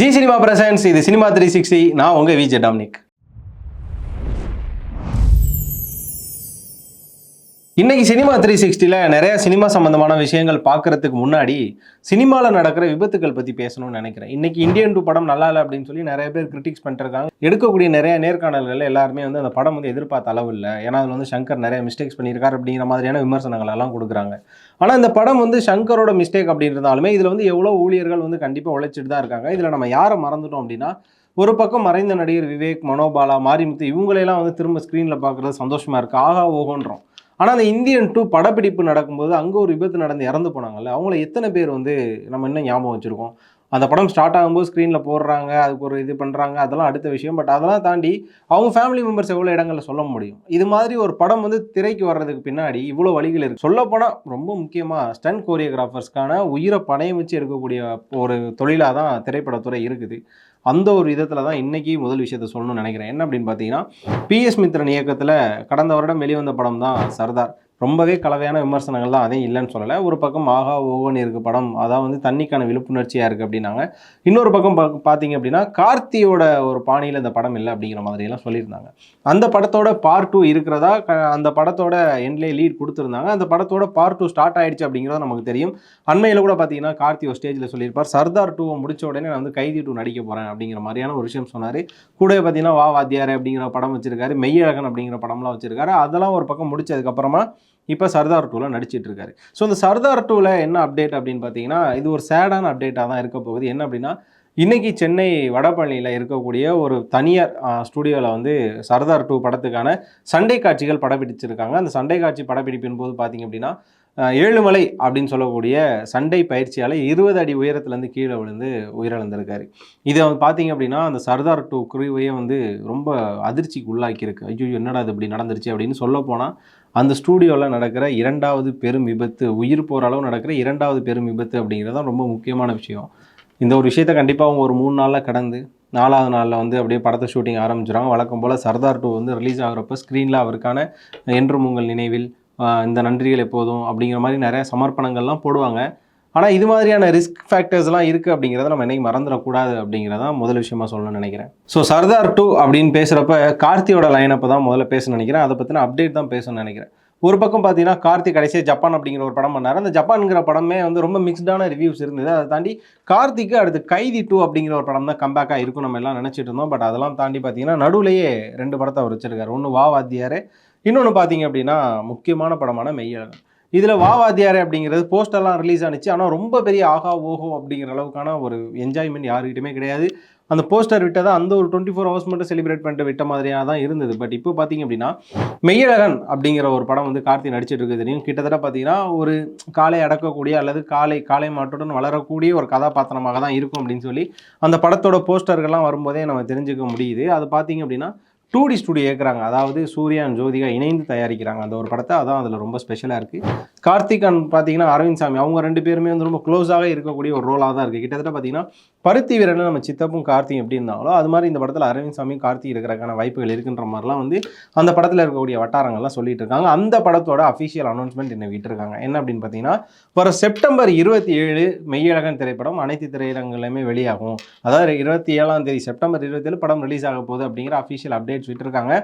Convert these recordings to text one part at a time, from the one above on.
G cinema presence இது cinema three sixty நான் உங்கள் விஜய் டாமினிக். இன்னைக்கு சினிமா த்ரீ சிக்ஸ்டியில் நிறைய சினிமா சம்பந்தமான விஷயங்கள் பார்க்கறதுக்கு முன்னாடி சினிமாவில் நடக்கிற விபத்துக்கள் பற்றி பேசணும்னு நினைக்கிறேன். இன்னைக்கு இந்தியன் டூ படம் நல்லா இல்லை அப்படின்னு சொல்லி நிறைய பேர் கிரிட்டிக்ஸ் பண்ணிருக்காங்க. எடுக்கக்கூடிய நிறைய நேர்காணல்கள் எல்லாருமே வந்து அந்த படம் வந்து எதிர்பார்த்த அளவு இல்லை. ஏன்னா அதில் வந்து சங்கர் நிறைய மிஸ்டேக்ஸ் பண்ணியிருக்காரு அப்படிங்கிற மாதிரியான விமர்சனங்கள் எல்லாம் கொடுக்குறாங்க. ஆனால் இந்த படம் வந்து சங்கரோட மிஸ்டேக் அப்படின்றதாலுமே இதில் வந்து எவ்வளோ ஊழியர்கள் வந்து கண்டிப்பாக உழைச்சிட்டு தான் இருக்காங்க. இதில் நம்ம யாரை மறந்துட்டோம் அப்படின்னா ஒரு பக்கம் மறைந்த நடிகர் விவேக் மனோபாலா மாரிமுத்து இவங்களையெல்லாம் வந்து திரும்ப ஸ்க்ரீனில் பார்க்குறது சந்தோஷமாக இருக்குது ஆகா ஓகோன்றோம் ஆனால் அந்த இந்தியன் டூ படப்பிடிப்பு நடக்கும்போது அங்கே ஒரு விபத்து நடந்து இறந்து போனாங்கல்ல அவங்கள எத்தனை பேர் வந்து நம்ம இன்னும் ஞாபகம் வச்சுருக்கோம்? அந்த படம் ஸ்டார்ட் ஆகும்போது ஸ்க்ரீனில் போடுறாங்க அதுக்கு ஒரு இது பண்ணுறாங்க அதெல்லாம் அடுத்த விஷயம். பட் அதெல்லாம் தாண்டி அவங்க ஃபேமிலி மெம்பர்ஸ் எவ்வளோ இடங்களில் சொல்ல முடியும்? இது மாதிரி ஒரு படம் வந்து திரைக்கு வர்றதுக்கு பின்னாடி இவ்வளோ வழிகள் இருக்குது சொல்லப்போனால் ரொம்ப முக்கியமாக ஸ்டன் கோரியோகிராஃபர்ஸ்க்கான உயிரை பணையம் வச்சு இருக்கக்கூடிய ஒரு தொழிலாக தான் திரைப்படத்துறை இருக்குது. அந்த ஒரு விதத்தில் தான் இன்றைக்கி முதல் விஷயத்த சொல்லணும்னு நினைக்கிறேன். என்ன அப்படின்னு பார்த்தீங்கன்னா பிஎஸ் மித்ரன் இயக்கத்தில் கடந்த வருடம் வெளிவந்த படம் தான் சர்தார். ரொம்பவே கலவையான விமர்சனங்கள் தான் அதையும் இல்லைன்னு சொல்லலை. ஒரு பக்கம் ஆகா ஓகோன்னு இருக்கு படம் அதான் வந்து தண்ணிக்கான விழிப்புணர்ச்சியாக இருக்குது அப்படின்னாங்க. இன்னொரு பக்கம் பா பார்த்தீங்க அப்படின்னா கார்த்தியோட ஒரு பாணியில் இந்த படம் இல்லை அப்படிங்கிற மாதிரியெல்லாம் சொல்லியிருந்தாங்க. அந்த படத்தோட பார்ட் டூ இருக்கிறதா க- அந்த படத்தோட எண்ட்லேயே லீட் கொடுத்துருந்தாங்க. அந்த படத்தோட பார்ட் டூ ஸ்டார்ட் ஆயிடுச்சு அப்படிங்கிறது நமக்கு தெரியும். அண்மையில் கூட பார்த்தீங்கன்னா கார்த்தி ஒரு ஸ்டேஜில் சொல்லியிருப்பார் சர்தார் டூவை முடிச்ச உடனே நான் வந்து கைதி டூ நடிக்க போகிறேன் அப்படிங்கிற மாதிரியான ஒரு விஷயம் சொன்னார். கூடவே பார்த்தீங்கன்னா வா வாத்தியார் அப்படிங்கிற படம் வச்சிருக்காரு. மெய்யழகன் அப்படிங்கிற படம்லாம் வச்சிருக்காரு. அதெல்லாம் ஒரு பக்கம் முடிச்சதுக்கப்புறமா இப்போ சர்தார் டூவில் நடிச்சிட்டு இருக்காரு ஸோ இந்த சர்தார் டூவில் என்ன அப்டேட் அப்படின்னு பார்த்தீங்கன்னா இது ஒரு சேடான அப்டேட்டாக தான் இருக்க போகுது. என்ன அப்படின்னா இன்றைக்கி சென்னை வடபழனியில் இருக்கக்கூடிய ஒரு தனியார் ஸ்டுடியோவில் வந்து சர்தார் டூ படத்துக்கான சண்டை காட்சிகள் படப்பிடிச்சிருக்காங்க. அந்த சண்டை காட்சி படப்பிடிப்பின் போது பார்த்தீங்க அப்படின்னா ஏழுமலை அப்படின்னு சொல்லக்கூடிய சண்டை பயிற்சியாளர் இருபது அடி உயரத்துலேருந்து கீழே விழுந்து உயிரிழந்திருக்காரு. இதை வந்து பார்த்தீங்க அப்படின்னா அந்த சர்தார் டூ குருவையே வந்து ரொம்ப அதிர்ச்சிக்கு உள்ளாக்கியிருக்கு ஐயோ என்னடா இது இப்படி நடந்துருச்சு அப்படின்னு சொல்ல போனால் அந்த ஸ்டூடியோவில் நடக்கிற இரண்டாவது பெரும் விபத்து உயிர் போகிற அளவு நடக்கிற இரண்டாவது பெரும் விபத்து அப்படிங்கிறது தான் ரொம்ப முக்கியமான விஷயம். இந்த ஒரு விஷயத்தை கண்டிப்பாக அவங்க ஒரு மூணு நாளில் கடந்து நாலாவது நாளில் வந்து அப்படியே படத்தை ஷூட்டிங் ஆரம்பிச்சிடுறாங்க வழக்கம் போல் சர்தார் டூ வந்து ரிலீஸ் ஆகிறப்ப ஸ்க்ரீனில் அவருக்கான என்றும் உங்கள் நினைவில் இந்த நன்றிகள் எப்போதும் அப்படிங்கிற மாதிரி நிறைய சமர்ப்பணங்கள்லாம் போடுவாங்க. ஆனால் இது மாதிரியான ரிஸ்க் ஃபேக்டர்ஸ்லாம் இருக்குது அப்படிங்கிறத நம்ம என்னைக்கு மறந்துடக்கூடாது அப்படிங்கிறதான் முதல் விஷயமா சொல்லணும்னு நினைக்கிறேன். ஸோ சர்தார் டூ அப்படின்னு பேசுகிறப்ப கார்த்தியோட லைனப்பை தான் முதல்ல பேச நினைக்கிறேன். அதை பற்றின அப்டேட் தான் பேசணும்னு நினைக்கிறேன். ஒரு பக்கம் பார்த்தீங்கன்னா கார்த்தி கடைசியாக ஜப்பான் அப்படிங்கிற ஒரு படம் பண்ணார். அந்த ஜப்பான்ங்கிற படமே வந்து ரொம்ப மிக்ஸ்டான ரிவ்யூஸ் இருந்தது. அதை தாண்டி கார்த்திக்கு அடுத்து கைதி டூ அப்படிங்கிற ஒரு படம் தான் கம்பேக்காக இருக்கும் நம்ம எல்லாம் நினச்சிட்டு இருந்தோம். பட் அதெல்லாம் தாண்டி பார்த்தீங்கன்னா நடுவுலையே ரெண்டு படத்தை அவர் வச்சிருக்காரு. ஒன்று வா வாத்தியார் இன்னொன்று பார்த்தீங்க அப்படின்னா முக்கியமான படமான மெய்யழகன். இதில் வா அப்படிங்கிறது போஸ்டர்லாம் ரிலீஸ் ஆனிச்சு. ஆனால் ரொம்ப பெரிய ஆகா ஓஹோ அப்படிங்கிற அளவுக்கான ஒரு என்ஜாய்மெண்ட் யாருக்கிட்டுமே கிடையாது. அந்த போஸ்டர் விட்டதா அந்த ஒரு டுவெண்ட்டி ஃபோர் ஹவர்ஸ் மட்டும் செலிப்ரேட் பண்ணிட்டு விட்ட மாதிரியாக தான் இருந்தது. பட் இப்போ பார்த்தீங்க அப்படின்னா மெய்யழகன் அப்படிங்கிற ஒரு படம் வந்து கார்த்தி நடிச்சிட்டு இருக்கு தெரியும் கிட்டத்தட்ட பார்த்தீங்கன்னா ஒரு காலை அடக்கக்கூடிய அல்லது காலை காலை மாட்டுடன் வளரக்கூடிய ஒரு கதாபாத்திரமாக தான் இருக்கும் அப்படின்னு சொல்லி அந்த படத்தோட போஸ்டர்கள்லாம் வரும்போதே நம்ம தெரிஞ்சுக்க முடியுது. அது பார்த்தீங்க அப்படின்னா டூ டி ஸ்டுடியோ ஏற்கிறாங்க அதாவது சூர்யா அண்ட் ஜோதிகா இணைந்து தயாரிக்கிறாங்க. அந்த ஒரு படத்தை அதான் அதில் ரொம்ப ஸ்பெஷலாக இருக்குது கார்த்திக் அண்ட் பார்த்தீங்கன்னா அரவிந்த் சாமி அவங்க ரெண்டு பேருமே வந்து ரொம்ப க்ளோஸாக இருக்கக்கூடிய ஒரு ரோலாக தான் இருக்குது கிட்டத்தட்ட பார்த்தீங்கன்னா பருத்தி வீரன் நம்ம சித்தப்பும் கார்த்தியும் எப்படி இருந்தாங்களோ அது மாதிரி இந்த படத்தில் அரவிந்த் சாமி கார்த்திக் இருக்கிறக்கான வாய்ப்புகள் இருக்குன்ற மாதிரிலாம் வந்து அந்த படத்தில் இருக்கக்கூடிய வட்டாரங்கள்லாம் சொல்லிட்டு இருக்காங்க. அந்த படத்தோட அஃபிஷியல் அனௌன்ஸ்மெண்ட் என்ன விட்டுருக்காங்க? என்ன அப்படின்னு பார்த்தீங்கன்னா வர செப்டம்பர் இருபத்தி ஏழு மெய்யழகன் திரைப்படம் அனைத்து திரையரங்குலையுமே வெளியாகும். அதாவது இருபத்தி ஏழாம் தேதி செப்டம்பர் இருபத்தேழு படம் ரிலீஸ் ஆக போகுது அப்படிங்கிற அஃபிஷியல் அப்டேட்ஸ் விட்டுருக்காங்க.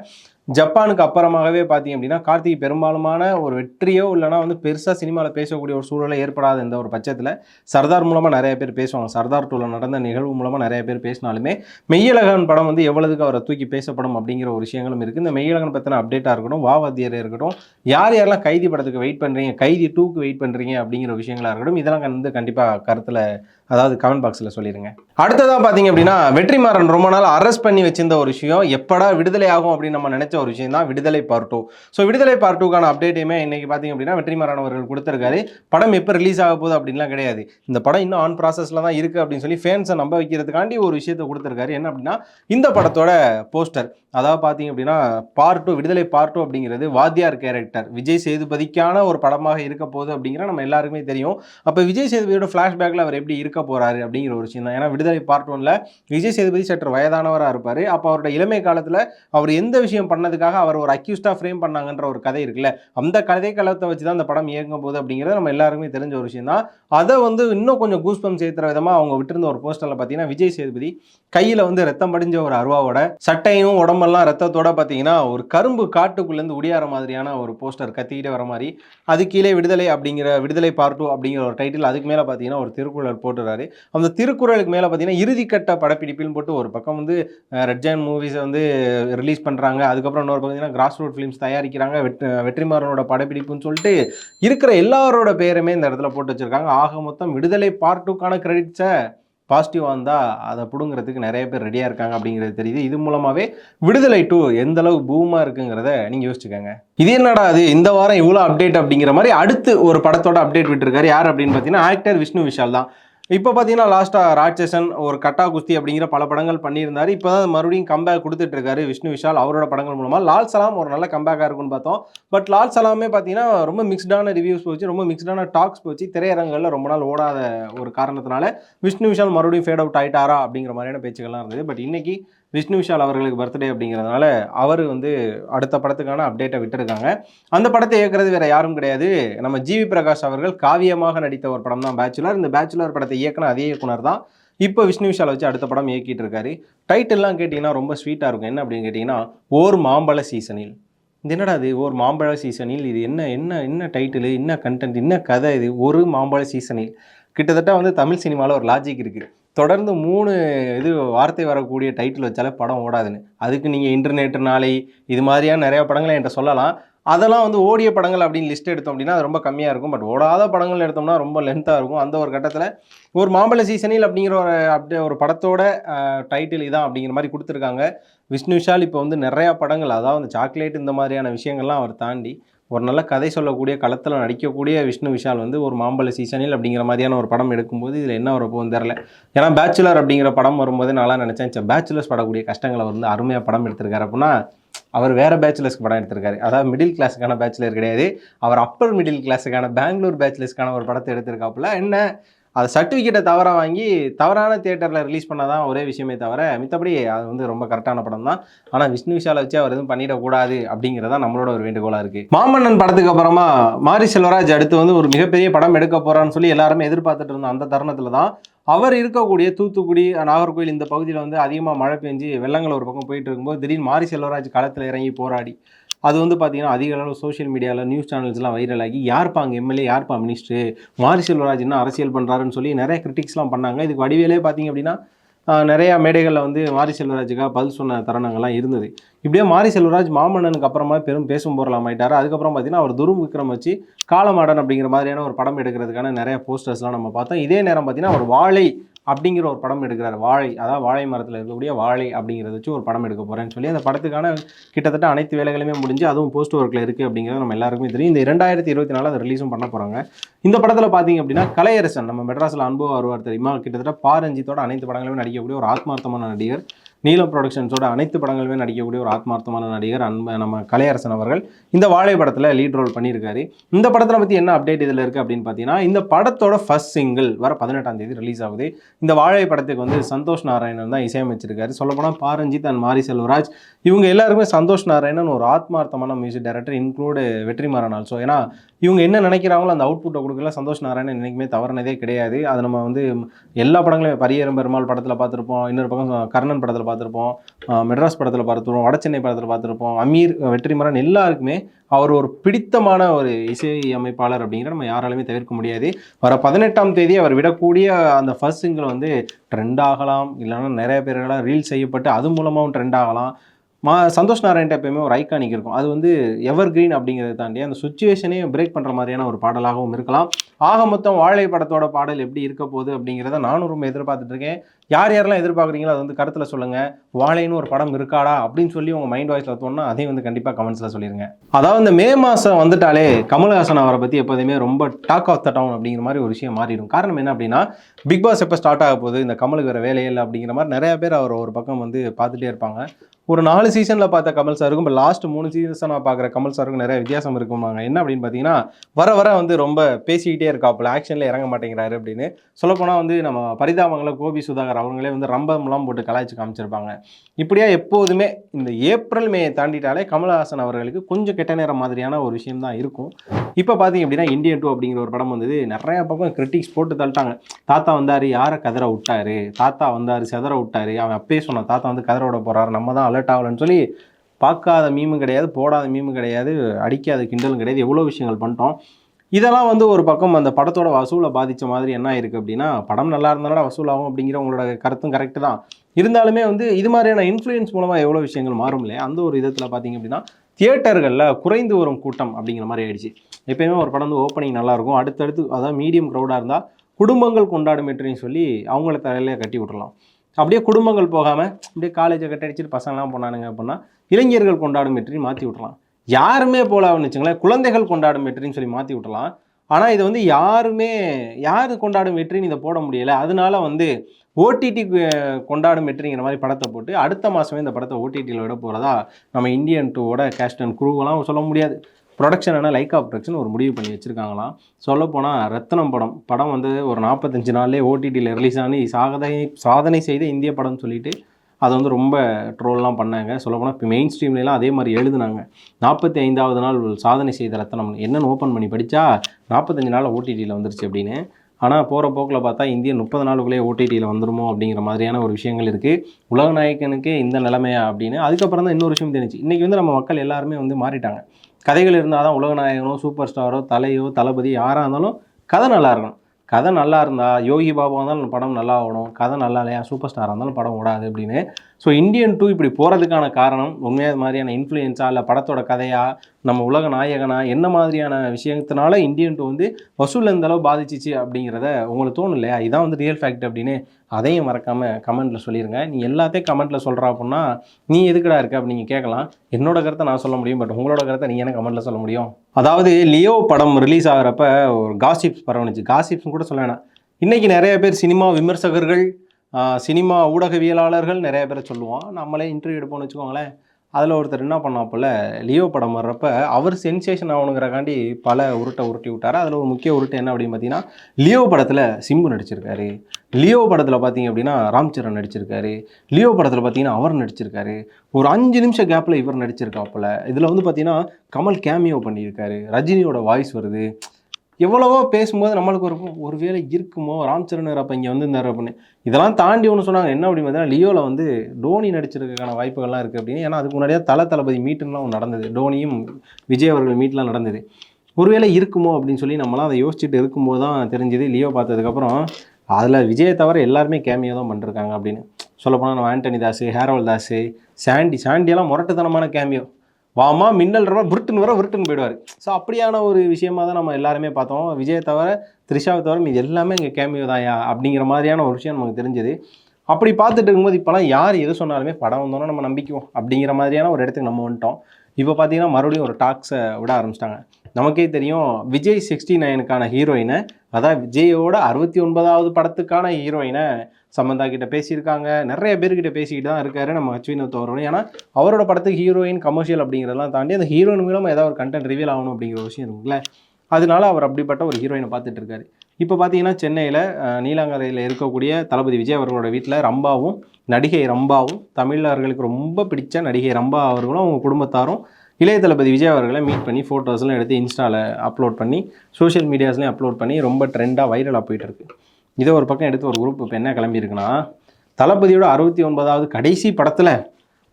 ஜப்பானுக்கு அப்புறமாகவே பார்த்தீங்க அப்படின்னா கார்த்திக் பெரும்பாலுமான ஒரு வெற்றியோ இல்லைனா வந்து பெருசாக சினிமாவில் பேசக்கூடிய ஒரு சூழலை ஏற்படாத இந்த ஒரு பட்சத்தில் சர்தார் மூலமாக நிறைய பேர் பேசுவாங்க. சர்தார் டூவில் நடந்த நிகழ்வு மூலமாக நிறைய பேர் பேசினாலுமே மெய்யழகன் படம் வந்து எவ்வளவுக்கு அவரை தூக்கி பேசப்படும் அப்படிங்கிற ஒரு விஷயங்களும் இருக்குது இந்த மெய்யழகன் பற்றின அப்டேட்டாக இருக்கட்டும் வாவாத்தியர் இருக்கட்டும் யார் யாரெல்லாம் கைதி படத்துக்கு வெயிட் பண்ணுறீங்க கைதி டூக்கு வெயிட் பண்ணுறீங்க அப்படிங்கிற விஷயங்களாக இருக்கட்டும் இதெல்லாம் வந்து கண்டிப்பாக கருத்தில் அதாவது கமெண்ட் பாக்ஸில் சொல்லிடுங்க அடுத்ததாக பார்த்தீங்க அப்படின்னா வெற்றிமாறன் ரொம்ப நாள் அரெஸ்ட் பண்ணி வச்சிருந்த ஒரு விஷயம் எப்படா விடுதலை ஆகும் அப்படின்னு நம்ம நினச்ச ஒரு விஷயம் தான் Viduthalai part two so Viduthalai part டூக்கான அப்டேட்டையுமே இன்றைக்கி பார்த்தீங்க அப்படின்னா வெற்றிமாறன் அவர்கள் கொடுத்துருக்காரு. படம் எப்போ ரிலீஸ் ஆக போகுது அப்படின்லாம் கிடையாது. இந்த படம் இன்னும் ஆன் ப்ராசஸில் தான் இருக்குது அப்படின்னு சொல்லி ஃபேன்ஸை நம்ப வைக்கிறதுக்காண்டி ஒரு விஷயத்தை கொடுத்துருக்காரு. என்ன அப்படின்னா இந்த படத்தோட போஸ்டர் அதாவது பார்த்தீங்க அப்படின்னா part two Viduthalai part two அப்படிங்கிறது வாத்தியார் கேரக்டர் விஜய் சேதுபதிக்கான ஒரு படமாக இருக்க போகுது அப்படிங்கிற நம்ம எல்லாருக்குமே தெரியும். அப்போ விஜய் சேதுபதியோட ஃப்ளாஷ்பேக்கில் அவர் எப்படி இருக்கு இருக்க போகிறாரு அப்படிங்கிற ஒரு விஷயம் தான். ஏன்னா விடுதலை பார்ட் ஒன்ல விஜய் சேதுபதி சற்று வயதானவராக இருப்பார். அப்போ அவரோட இளமை காலத்தில் அவர் எந்த விஷயம் பண்ணதுக்காக அவர் ஒரு அக்யூஸ்டாக ஃப்ரேம் பண்ணாங்கன்ற ஒரு கதை இருக்குல்ல? அந்த கதை களத்தை வச்சு தான் அந்த படம் இயங்கும் போது அப்படிங்கிறது நம்ம எல்லாருக்குமே தெரிஞ்ச ஒரு விஷயம் தான். அதை வந்து இன்னும் கொஞ்சம் கூஸ்பம் சேர்த்துற விதமாக அவங்க விட்டுருந்த ஒரு போஸ்டரில் பார்த்தீங்கன்னா விஜய் சேதுபதி கையில் வந்து ரத்தம் படிஞ்ச ஒரு அருவாவோட சட்டையும் உடம்பெல்லாம் ரத்தத்தோட பார்த்தீங்கன்னா ஒரு கரும்பு காட்டுக்குள்ளேருந்து உடியார மாதிரியான ஒரு போஸ்டர் கத்திக்கிட்டே வர மாதிரி அது கீழே விடுதலை அப்படிங்கிற விடுதலை பார்ட் டூ அப்படிங்கிற ஒரு டைட்டில் அதுக்கு மேலே பார்த்தீங்கன்னா ஒரு திருக்குறள் போட்டு போட்டுறாரு அந்த திருக்குறளுக்கு மேலே பார்த்தீங்கன்னா இறுதிக்கட்ட படப்பிடிப்புன்னு போட்டு ஒரு பக்கம் வந்து ரெட் ஜாயின் மூவிஸை வந்து ரிலீஸ் பண்ணுறாங்க அதுக்கப்புறம் இன்னொரு பார்த்தீங்கன்னா கிராஸ் ரூட் ஃபிலிம்ஸ் தயாரிக்கிறாங்க. வெற்றிமாறனோட படப்பிடிப்புன்னு சொல்லிட்டு இருக்கிற எல்லாரோட பேருமே இந்த இடத்துல போட்டு வச்சிருக்காங்க. ஆக மொத்தம் விடுதலை பார்ட் டூக்கான கிரெடிட்ஸை பாசிட்டிவாக இருந்தால் அதை பிடுங்கிறதுக்கு நிறைய பேர் ரெடியாக இருக்காங்க அப்படிங்கிறது தெரியுது. இது மூலமாகவே விடுதலை டூ எந்த அளவு பூமாக இருக்குங்கிறத நீங்கள் யோசிச்சுக்கோங்க. இது என்னடா அது இந்த வாரம் இவ்வளோ அப்டேட் அப்படிங்கிற மாதிரி அடுத்து ஒரு படத்தோட அப்டேட் விட்டுருக்காரு. யார் அப்படின்னு பார்த்தீங்கன்னா ஆக்டர் விஷ்ணு விஷால் தான். இப்போ பார்த்தீங்கன்னா லாஸ்ட்டாக ராட்சசன் ஒரு கட்டா குஸ்தி அப்படிங்கிற பல படங்கள் பண்ணியிருந்தார். இப்போ தான் மறுபடியும் கம்பேக் கொடுத்துட்டு இருக்காரு விஷ்ணு விஷால் அவரோட படங்கள் மூலமாக லால் சலாம் ஒரு நல்ல கம்பேக்காக இருக்கும்னு பார்த்தோம். பட் லால் சலாமே பார்த்தீங்கன்னா ரொம்ப மிக்ஸ்டான ரிவ்யூஸ் போச்சு ரொம்ப மிக்ஸ்டான டாக்ஸ் போச்சு. திரையரங்களில் ரொம்ப நாள் ஓடாத ஒரு காரணத்தினால விஷ்ணு விஷால் மறுபடியும் ஃபேட் அவுட் ஆகிட்டாரா அப்படிங்கிற மாதிரியான பேச்சுக்கள்லாம் இருந்தது. பட் இன்னைக்கு விஷ்ணு விஷால் அவர்களுக்கு பர்த்டே அப்படிங்கிறதுனால அவர் வந்து அடுத்த படத்துக்கான அப்டேட்டை விட்டுருக்காங்க. அந்த படத்தை இயக்குறது வேற யாரும் கிடையாது. நம்ம ஜிவி பிரகாஷ் அவர்கள் காவியமாக நடித்த ஒரு படம் தான் பேச்சுலர் இந்த பேச்சுலர் படத்தை இயக்குன அதே இயக்குனர் தான் இப்போ விஷ்ணு விஷால் வச்சு அடுத்த படம் இயக்கிட்டு இருக்காரு டைட்டில்லாம் கேட்டிங்கன்னா ரொம்ப ஸ்வீட்டாக இருக்கும். என்ன அப்படின்னு கேட்டிங்கன்னா ஓர் மாம்பழ சீசனில் இது என்னடா இது? ஒரு மாம்பழ சீசனில் இது என்ன என்ன என்ன டைட்டில் என்ன கண்டென்ட் என்ன கதை இது? ஒரு மாம்பழ சீசனில் கிட்டத்தட்ட வந்து தமிழ் சினிமாவில் ஒரு லாஜிக் இருக்குது தொடர்ந்து மூணு இது வார்த்தை வரக்கூடிய டைட்டில் வச்சாலே படம் ஓடாதுன்னு. அதுக்கு நீங்கள் இன்டர்நெட் நாளை இது மாதிரியான நிறைய படங்களை என்கிட்ட சொல்லலாம். அதெல்லாம் வந்து ஓடிய படங்கள் அப்படின்னு லிஸ்ட் எடுத்தோம் அப்படின்னா அது ரொம்ப கம்மியாக இருக்கும். பட் ஓடாத படங்கள் எடுத்தோம்னா ரொம்ப லென்த்தாக இருக்கும். அந்த ஒரு கட்டத்தில் ஒரு மாம்பழ சீசனில் அப்படிங்கிற ஒரு அப்படி ஒரு படத்தோட டைட்டில் இதான் அப்படிங்கிற மாதிரி கொடுத்துருக்காங்க. விஷ்ணு விஷால் இப்போ வந்து நிறையா படங்கள் அதாவது சாக்லேட் இந்த மாதிரியான விஷயங்கள்லாம் அவர் தாண்டி ஒரு நல்ல கதை சொல்லக்கூடிய களத்தில் நடிக்கக்கூடிய விஷ்ணு விஷால் வந்து ஒரு மாம்பழ சீசனில் அப்படிங்கிற மாதிரியான ஒரு படம் எடுக்கும்போது இதில் என்ன வரப்போகுதுன்னு தெரில ஏன்னா பேச்சுலர் அப்படிங்கிற படம் வரும்போது நல்லா நினச்சேன் பேச்சுலர்ஸ் படக்கூடிய கஷ்டங்களை வந்து அருமையாக படம் எடுத்திருக்காரு அப்படின்னா அவர் வேறு பேச்சுலர்ஸ்க்கு படம் எடுத்திருக்காரு. அதாவது மிடில் கிளாஸுக்கான பேச்சுலர் கிடையாது. அவர் அப்பர் மிடில் கிளாஸுக்கான பெங்களூர் பேச்சுலர்ஸ்க்கான ஒரு படத்தை எடுத்திருக்காப்புல. என்ன? அது சர்டிஃபிகேட்டை தவறாக வாங்கி தவறான தியேட்டரில் ரிலீஸ் பண்ணாதான் ஒரே விஷயமே தவிர மித்தபடி அது வந்து ரொம்ப கரெக்டான படம் தான். ஆனால் விஷ்ணு விஷாலை வச்சு அவர் எதுவும் பண்ணிடக்கூடாது அப்படிங்கிறதா நம்மளோட ஒரு வேண்டுகோளாக இருக்குது மாமன்னன் படத்துக்கு அப்புறமா மாரி செல்வராஜ் அடுத்து வந்து ஒரு மிகப்பெரிய படம் எடுக்க போகிறான்னு சொல்லி எல்லாருமே எதிர்பார்த்துட்டு இருந்தோம் அந்த தருணத்தில் தான் அவர் இருக்கக்கூடிய தூத்துக்குடி நாகர்கோவில் இந்த பகுதியில் வந்து அதிகமாக மழை பெஞ்சு வெள்ளங்கள் ஒரு பக்கம் போயிட்டு இருக்கும்போது திடீர்னு மாரி செல்வராஜ் களத்தில் இறங்கி போராடி. அது வந்து பார்த்தீங்கன்னா அதிக அளவில் சோஷியல் மீடியாவில் நியூஸ் சேனல்ஸ்லாம் வைரல் ஆகி யார்ப்பா அங்கே எம்எல்ஏ யார்ப்பா மினிஸ்டர் மாரி செல்வராஜ் என்ன அரசியல் பண்ணுறாருன்னு சொல்லி நிறைய கிரிட்டிக்ஸ்லாம் பண்ணாங்க. இதுக்கு வடிவேலே பார்த்தீங்க அப்படின்னா நிறையா மேடைகளில் வந்து மாரி செல்வராஜுக்காக பதில் சொன்ன தருணங்கள்லாம் இருந்தது. இப்படியே மாரி செல்வராஜ் மாமன்னனுக்கு அப்புறமா பெரும் பேசும் பொருளாக ஆயிட்டார் அதுக்கப்புறம் பார்த்தீங்கன்னா அவர் துரும் விக்ரம் வச்சு காலமாடன் அப்படிங்கிற மாதிரியான ஒரு படம் எடுக்கிறதுக்கான நிறைய போஸ்டர்ஸ்லாம் நம்ம பார்த்தோம். இதே நேரம் பார்த்தீங்கன்னா அவர் வாழை அப்படிங்கிற ஒரு படம் எடுக்கிறார். வாழை அதாவது வாழை மரத்தில் இருக்கக்கூடிய வாழை அப்படிங்கிறத வச்சு ஒரு படம் எடுக்க போகிறேன்னு சொல்லி அந்த படத்துக்கான கிட்டத்தட்ட அனைத்து வேலைகளுமே முடிஞ்சு அதுவும் போஸ்ட் ஒர்க்கில் இருக்குது அப்படிங்கிறது நம்ம எல்லாருக்குமே தெரியும். இந்த இரண்டாயிரத்தி இருபத்தி நாலு அதை ரிலீஸும் பண்ண போகிறாங்க இந்த படத்தில் பார்த்தீங்க அப்படின்னா கலையரசன் நம்ம மெட்ராஸில் அனுபவம் வருவார் தெரியுமா? கிட்டத்தட்ட பாரஞ்சித்தோட அனைத்து படங்களுமே நடிக்கக்கூடிய ஒரு ஆத்மார்த்தமான நடிகர். நீலம் ப்ரொடக்ஷன்ஸோட அனைத்து படங்களுமே நடிக்கக்கூடிய ஒரு ஆத்மார்த்தமான நடிகர் அன்ப நம்ம கலையரசன் அவர்கள். இந்த வாழை படத்தில் லீட் ரோல் பண்ணியிருக்காரு. இந்த படத்தில் பற்றி என்ன அப்டேட் இதில் இருக்குது அப்படின்னு பார்த்தீங்கன்னா இந்த படத்தோட ஃபர்ஸ்ட் சிங்கிள் வர பதினெட்டாம் தேதி ரிலீஸ் ஆகுது. இந்த வாழை படத்துக்கு வந்து சந்தோஷ் நாராயணன் தான் இசையமைச்சிருக்காரு. சொல்லப்போனால் பாரஞ்சித் அண்ட் மாரி செல்வராஜ். இவங்க எல்லாருமே சந்தோஷ் நாராயணன் ஒரு ஆத்மார்த்தமான music director include Vetrimaaran also ஏன்னா இவங்க என்ன நினைக்கிறாங்களோ அந்த அவுட்புட்டை கொடுக்கல. சந்தோஷ் நாராயணன் என்றைக்குமே தவறுனதே கிடையாது. அதை நம்ம வந்து எல்லா படங்களையும் பரியரும் பெருமாள் படத்தில் பார்த்துருப்போம். இன்னொரு பக்கம் கர்ணன் படத்தில் பார்த்துருப்போம். மெட்ராஸ் படத்தில் பார்த்துருப்போம் வடசென்னை படத்தில் பார்த்துருப்போம் அமீர் வெற்றிமாறன் எல்லாருக்குமே அவர் ஒரு பிடித்தமான ஒரு இசை அமைப்பாளர் அப்படிங்கிற நம்ம யாராலுமே தவிர்க்க முடியாது. வர பதினெட்டாம் தேதி அவர் விடக்கூடிய அந்த ஃபர்ஸ்ட் சிங்கிள் வந்து ட்ரெண்ட் ஆகலாம். இல்லைன்னா நிறைய பேர்களால் ரீல் செய்யப்பட்டு அது மூலமாகவும் ட்ரெண்ட் ஆகலாம். மா சந்தோஷ் நாராயண்ட்ட எப்பயுமே ஒரு ஐக்கானிக் இருக்கும். அது வந்து எவர் கிரீன் அப்படிங்கிறத தாண்டி அந்த சுச்சுவேஷனே பிரேக் பண்ணுற மாதிரியான ஒரு பாடலாகவும் இருக்கலாம். ஆக மொத்தம் வாழை படத்தோட பாடல் எப்படி இருக்க போகுது அப்படிங்கிறத நானும் ரொம்ப எதிர்பார்த்துட்டு இருக்கேன். யார் யாரெல்லாம் எதிர்பார்க்குறீங்களோ அது வந்து கருத்தில் சொல்லுங்கள் வாழைன்னு ஒரு படம் இருக்காடா அப்படின்னு சொல்லி உங்கள் மைண்ட் வாய்ஸில் தோணுனா அதையும் வந்து கண்டிப்பாக கமெண்ட்ஸில் சொல்லிடுங்க அதாவது இந்த மே மாதம் வந்துட்டாலே கமல்ஹாசன் அவரை பற்றி எப்போதுமே ரொம்ப டாக் ஆஃப் த டவுன் அப்படிங்கிற மாதிரி ஒரு விஷயம் மாறிடும். காரணம் என்ன அப்படின்னா பிக் பாஸ் எப்போ ஸ்டார்ட் ஆக போகுது? இந்த கமலுக்கு வேறு வேலையில் அப்படிங்கிற மாதிரி நிறையா பேர் அவர் ஒரு பக்கம் வந்து பார்த்துட்டே இருப்பாங்க. ஒரு நாலு சீசனில் பார்த்த கமல் சாருக்கும் இப்போ லாஸ்ட் மூணு சீசனாக பார்க்குற கமல் சாருக்கும் நிறைய வித்தியாசம் இருக்குமாங்க என்ன அப்படின்னு பார்த்தீங்கன்னா வர வர வந்து ரொம்ப பேசிக்கிட்டே இருக்காப்புல ஆக்ஷனில் இறங்க மாட்டேங்கிறாரு அப்படின்னு. சொல்லப்போனால் வந்து நம்ம பரிதாபங்களை கோபி சுதாகர் அவங்களே வந்து ரம்பம்லாம் போட்டு கலாய்ச்சி காமிச்சிருப்பாங்க. இப்படியா எப்போதுமே இந்த ஏப்ரல் மே தாண்டிட்டாலே கமலஹாசன் அவர்களுக்கு கொஞ்சம் கெட்ட நேரம் மாதிரியான ஒரு விஷயம் தான் இருக்கும். இப்போ பார்த்தீங்க அப்படின்னா இந்தியன் டூ அப்படிங்கிற ஒரு படம் வந்தது. நிறைய பக்கம் கிரிட்டிக்ஸ் போட்டு தள்ளிட்டாங்க. தாத்தா வந்தார் யாரை கதற விட்டாரு? தாத்தா வந்தார் செதற விட்டாரு. அவன் அப்பயே சொன்னான் தாத்தா வந்து கதற விட போகிறாரு நம்ம தான் அலர்ட் ஆகலன்னு சொல்லி பார்க்காத மீமும் கிடையாது போடாத மீமும் கிடையாது அடிக்காத கிண்டலும் கிடையாது எவ்வளோ விஷயங்கள் பண்ணிட்டோம். இதெல்லாம் வந்து ஒரு பக்கம் அந்த படத்தோட வசூலை பாதித்த மாதிரி என்ன ஆயிருக்கு அப்படின்னா படம் நல்லா இருந்தாலும் வசூலாகும் அப்படிங்கிற உங்களோட கருத்தும் கரெக்டு தான். இருந்தாலுமே வந்து இது மாதிரியான இன்ஃப்ளூயன்ஸ் மூலமாக எவ்வளோ விஷயங்கள் மாறும் இல்லையா? அந்த ஒரு விதத்தில் பார்த்தீங்க அப்படின்னா தியேட்டர்களில் குறைந்து வரும் கூட்டம் அப்படிங்கிற மாதிரி ஆயிடுச்சு. எப்பயுமே ஒரு படம் வந்து ஓப்பனிங் நல்லாயிருக்கும் அடுத்தடுத்து அதாவது மீடியம் க்ரௌடாக இருந்தால் குடும்பங்கள் கொண்டாடும் வெற்றின்னு சொல்லி அவங்கள தலையில கட்டி விட்டுறலாம். அப்படியே குடும்பங்கள் போகாமல் அப்படியே காலேஜை கட்டடிச்சிட்டு பசங்களாம் போனானுங்க அப்படின்னா இளைஞர்கள் கொண்டாடும் வெற்றி மாற்றி விட்டுறலாம். யாருமே போலாம்னு வச்சுங்களேன் குழந்தைகள் கொண்டாடும் வெற்றின்னு சொல்லி மாற்றி விட்டுறலாம். ஆனால் இதை வந்து யாருமே யார் கொண்டாடும் வெற்றின்னு இதை போட முடியலை. அதனால வந்து ஓடிடி கொண்டாடும் வெற்றிங்கிற மாதிரி படத்தை போட்டு அடுத்த மாதமே இந்த படத்தை ஓடிடியில் விட போகிறதா நம்ம இந்தியன் டூவோட கேஸ்ட் அண்ட் குரூவெல்லாம் சொல்ல முடியாது. ப்ரொடக்ஷன் லைக்கா ப்ரொடக்ஷன் ஒரு முடிவு பண்ணி வச்சுருக்காங்களாம். சொல்லப்போனால் ரத்னம் படம். படம் வந்து ஒரு நாற்பத்தஞ்சு நாள்லேயே ஓடிடியில் ரிலீஸ் ஆனி சாதனை சாதனை செய்த இந்திய படம்னு சொல்லிட்டு அதை வந்து ரொம்ப ட்ரோல்லாம் பண்ணாங்க. சொல்லப்போனால் இப்போ மெயின் ஸ்ட்ரீம்லாம் அதே மாதிரி எழுதுனாங்க. நாற்பத்தி ஐந்தாவது நாள் சாதனை செய்த ரத்தனம். என்னென்னு ஓப்பன் பண்ணி படித்தா நாற்பத்தஞ்சு நாள் ஓடிடியில் வந்துருச்சு அப்படின்னு. ஆனால் போகிற போக்கில் பார்த்தா இந்திய முப்பது நாளுக்குள்ளே ஓடிடியில் வந்துருமோ அப்படிங்கிற மாதிரியான ஒரு விஷயங்கள் இருக்குது உலக நாயக்கனுக்கே இந்த நிலைமையா அப்படின்னு அதுக்கப்புறம் தான் இன்னொரு விஷயம் தெரிஞ்சு இன்றைக்கி வந்து நம்ம மக்கள் எல்லாருமே வந்து மாறிட்டாங்க. கதைகள் இருந்தால் தான் உலக நாயகனோ சூப்பர் ஸ்டாரோ தலையோ தளபதி யாராக இருந்தாலும் கதை நல்லா இருக்கணும். கதை நல்லா இருந்தால் யோகி பாபா இருந்தாலும் படம் நல்லா ஓடும் கதை நல்லா இல்லையா சூப்பர் ஸ்டாராக இருந்தாலும் படம் ஓடாது அப்படின்னு. ஸோ இந்தியன் டூ இப்படி போகிறதுக்கான காரணம் உண்மையாக மாதிரியான இன்ஃப்ளூயன்ஸா இல்லை படத்தோட கதையா நம்ம உலக நாயகனா என்ன மாதிரியான விஷயத்தினால இந்தியன் டூ வந்து வசூல் எந்த அளவு பாதிச்சிச்சு அப்படிங்கிறத உங்களுக்கு தோணும் இல்லையா? இதான் வந்து ரியல் ஃபேக்ட் அப்படின்னு அதையும் மறக்காமல் கமெண்ட்டில் சொல்லிடுங்க நீ எல்லாத்தையும் கமெண்ட்டில் சொல்கிறா அப்படின்னா நீ எதுக்குடா இருக்க அப்படி நீங்கள் கேட்கலாம் என்னோட கருத்தை நான் சொல்ல முடியும் பட் உங்களோட கருத்தை நீ என்ன கமெண்ட்டில் சொல்ல முடியும். அதாவது லியோ படம் ரிலீஸ் ஆகிறப்ப ஒரு காசிப்ஸ் பரவணுச்சு. காசிப்ஸ்னு கூட சொல்ல வேணாம். இன்றைக்கி நிறைய பேர் சினிமா விமர்சகர்கள் சினிமா ஊடகவியலாளர்கள் நிறைய பேரை சொல்லுவான். நம்மளே இன்டர்வியூ எடுப்போம்னு வச்சுக்கோங்களேன். அதில் ஒருத்தர் என்ன பண்ணாப்புல லியோ படம் வர்றப்ப அவர் சென்சேஷன் ஆகணுங்கிறக்காண்டி பல உருட்டை உருட்டி விட்டார். அதில் ஒரு முக்கிய உருட்டு என்ன அப்படின்னு பார்த்தீங்கன்னா லியோ படத்தில் சிம்பு நடிச்சிருக்காரு. லியோ படத்தில் பார்த்தீங்க அப்படின்னா ராம் சரண் நடிச்சிருக்காரு. லியோ படத்தில் பார்த்தீங்கன்னா அவர் நடிச்சிருக்காரு. ஒரு அஞ்சு நிமிஷம் கேப்பில் இவர் நடிச்சிருக்காப்புல. இதில் வந்து பார்த்தீங்கன்னா கமல் கேமியோ பண்ணியிருக்காரு. ரஜினியோட வாய்ஸ் வருது. எவ்வளவோ பேசும்போது நம்மளுக்கு ஒரு ஒருவேளை இருக்குமோ? ராம் சரணர் அப்போ இங்கே வந்திருந்தார் அப்படின்னு. இதெல்லாம் தாண்டி ஒன்று சொன்னாங்க. என்ன அப்படின்னு பார்த்தீங்கன்னா லியோவில் வந்து டோனி நடிச்சிருக்கான வாய்ப்புகள்லாம் இருக்குது அப்படின்னு. ஏன்னா அதுக்கு முன்னாடியே தல தளபதி மீட்டுலாம் ஒன்று நடந்தது. டோனியும் விஜய் அவர்கள் மீட்லாம் நடந்தது. ஒருவேளை இருக்குமோ அப்படின்னு சொல்லி நம்மளாம் அதை யோசிச்சுட்டு இருக்கும்போது தான் தெரிஞ்சது. லியோ பார்த்ததுக்கப்புறம் அதில் விஜயை தவிர எல்லாருமே கேமியோ தான் பண்ணிருக்காங்க அப்படின்னு. சொல்லப்போனால் நம்ம ஆண்டனி தாஸ் ஹேரோல் தாஸ் சாண்டி சாண்டியெல்லாம் முரட்டுத்தனமான கேமியோ வாமா மின்னல் ரவா விருட்டுன்னு வர விருட்டுன்னு போயிடுவார். ஸோ அப்படியான ஒரு விஷயமா தான் நம்ம எல்லாருமே பார்த்தோம். விஜயை தவிர த்ரிஷாவை தவிர இது எல்லாமே இங்கே கேமியோ தாயா அப்படிங்கிற மாதிரியான ஒரு விஷயம் நமக்கு தெரிஞ்சது. அப்படி பார்த்துட்டு இருக்கும்போது இப்போலாம் யார் எது சொன்னாலுமே படம் வந்தோன்னா நம்ம நம்பிக்குவோம். அப்படிங்கிற மாதிரியான ஒரு இடத்துக்கு நம்ம வந்துட்டோம். இப்போ பார்த்தீங்கன்னா மறுபடியும் ஒரு டாக்ஸை விட ஆரம்பிச்சிட்டாங்க. நமக்கே தெரியும் விஜய் சிக்ஸ்டி நைனுக்கான ஹீரோயினை அதான் விஜயோட அறுபத்தி ஒன்பதாவது படத்துக்கான ஹீரோயினை சம்மந்தா கிட்ட பேசியிருக்காங்க. நிறைய பேர்கிட்ட பேசிக்கிட்டு தான் இருக்காரு நம்ம அஸ்வினத் அவர்களும் ஏன்னா அவரோட படத்துக்கு ஹீரோயின் கமர்ஷியல் அப்படிங்கிறதெல்லாம் தாண்டி அந்த ஹீரோயின் மூலமாக ஏதாவது ஒரு கண்டென்ட் ரிவீல் ஆகணும் அப்படிங்கிற ஒரு விஷயம் இருக்குல்ல அதனால அவர் அப்படிப்பட்ட ஒரு ஹீரோயினை பார்த்துட்டு இருக்காரு. இப்போ பார்த்தீங்கன்னா சென்னையில் நீலாங்கரையில் இருக்கக்கூடிய தளபதி விஜய் அவர்களோட வீட்டில் ரம்பாவும் நடிகை ரம்பாவும் தமிழர்களுக்கு ரொம்ப பிடிச்ச நடிகை ரம்பா அவர்களும் அவங்க குடும்பத்தாரும் இளைய தளபதி விஜய் அவர்களை மீட் பண்ணி ஃபோட்டோஸ்லாம் எடுத்து இன்ஸ்டாவில் அப்லோட் பண்ணி சோஷியல் மீடியாஸ்லையும் அப்லோட் பண்ணி ரொம்ப ட்ரெண்டாக வைரலாக போயிட்டுருக்கு இதை ஒரு பக்கம் எடுத்து ஒரு குரூப் இப்போ என்ன கிளம்பியிருக்குன்னா தளபதியோட அறுபத்தி ஒன்பதாவது கடைசி படத்தில்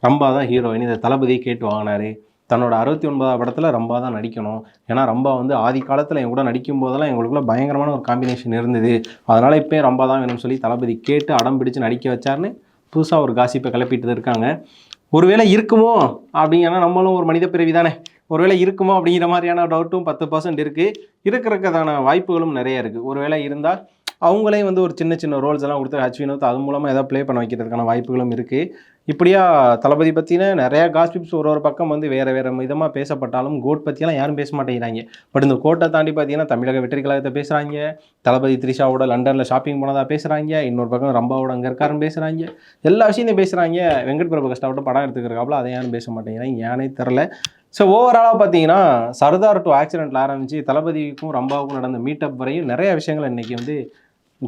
ரம்பா தான் ஹீரோயின் இதை தளபதியை கேட்டு வாங்கினார். தன்னோட அறுபத்தி ஒன்பதாவது படத்தில் ரம்பா தான் நடிக்கணும். ஏன்னா ரம்பா வந்து ஆதி காலத்தில் என் கூட நடிக்கும் போதெல்லாம் எங்களுக்குள்ள பயங்கரமான ஒரு காம்பினேஷன் இருந்தது. அதனால் இப்போயும் ரம்பா தான் வேணும்னு சொல்லி தளபதி கேட்டு அடம் பிடிச்சு நடிக்க வச்சார்னு புதுசாக ஒரு காசிப்பை கிளப்பிட்டு இருக்காங்க. ஒருவேளை இருக்குமோ? அப்படிங்கன்னா நம்மளும் ஒரு மனித பிறவி தானே. ஒருவேளை இருக்குமோ அப்படிங்கிற மாதிரியான டவுட்டும் பத்து பர்சன்ட் இருக்குது இருக்கிறதுக்கான வாய்ப்புகளும் நிறைய இருக்குது ஒருவேளை இருந்தால் அவங்களே வந்து ஒரு சின்ன சின்ன ரோல்ஸ் எல்லாம் கொடுத்து ஹச் வினோத் அது மூலமாக ஏதாவது ப்ளே பண்ண வைக்கிறதுக்கான வாய்ப்புகளும் இருக்குது இப்படியா தளபதி பற்றின நிறையா காஸ்பிப்ஸ் ஒரு ஒரு பக்கம் வந்து வேறு வேறு விதமாக பேசப்பட்டாலும் கோட் பற்றியெல்லாம் யாரும் பேச மாட்டேங்கிறாங்க. பட் இந்த கோட்டை தாண்டி பார்த்தீங்கன்னா தமிழக வெற்றி கழகத்தை பேசுகிறாங்க தளபதி த்ரிஷாவோட லண்டனில் ஷாப்பிங் போனதாக பேசுகிறாங்க இன்னொரு பக்கம் ரம்பாவோட அங்கே இருக்காருன்னு பேசுகிறாங்க எல்லா விஷயத்தையும் பேசுகிறாங்க வெங்கட் பிரபு கஷ்டப்பட்டு படம் எடுத்துக்கிறக்காப்புல அதை யாரும் பேச மாட்டேங்கிறாங்க. ஏனே தெரில ஸோ ஓவராலாக பார்த்தீங்கன்னா சர்தார் டூ ஆக்சிடென்ட்டில் ஆரம்பித்து தளபதிக்கும் ரம்பாவுக்கும் நடந்த மீட்டப் வரையும் நிறைய விஷயங்கள் இன்னைக்கு வந்து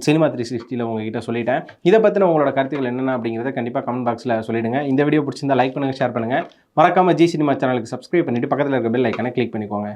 சினிமா த்ரீ சிக்ஸ்டியில் உங்ககிட்ட சொல்லிட்டேன். இதை பற்றின உங்களோட கருத்துக்கள் என்னென்ன அப்படிங்கிறத கண்டிப்பாக கமெண்ட் பாக்ஸில் சொல்லிடுங்க. இந்த வீடியோ பிடிச்சிருந்தா லைக் பண்ணுங்கள் ஷேர் பண்ணுங்கள் மறக்காமல் ஜி சினிமா சேனலுக்கு சப்ஸ்கிரைப் பண்ணிவிட்டு பக்கத்தில் இருக்க பெல் ஐக்கனை கிளிக் பண்ணிக்கோங்க.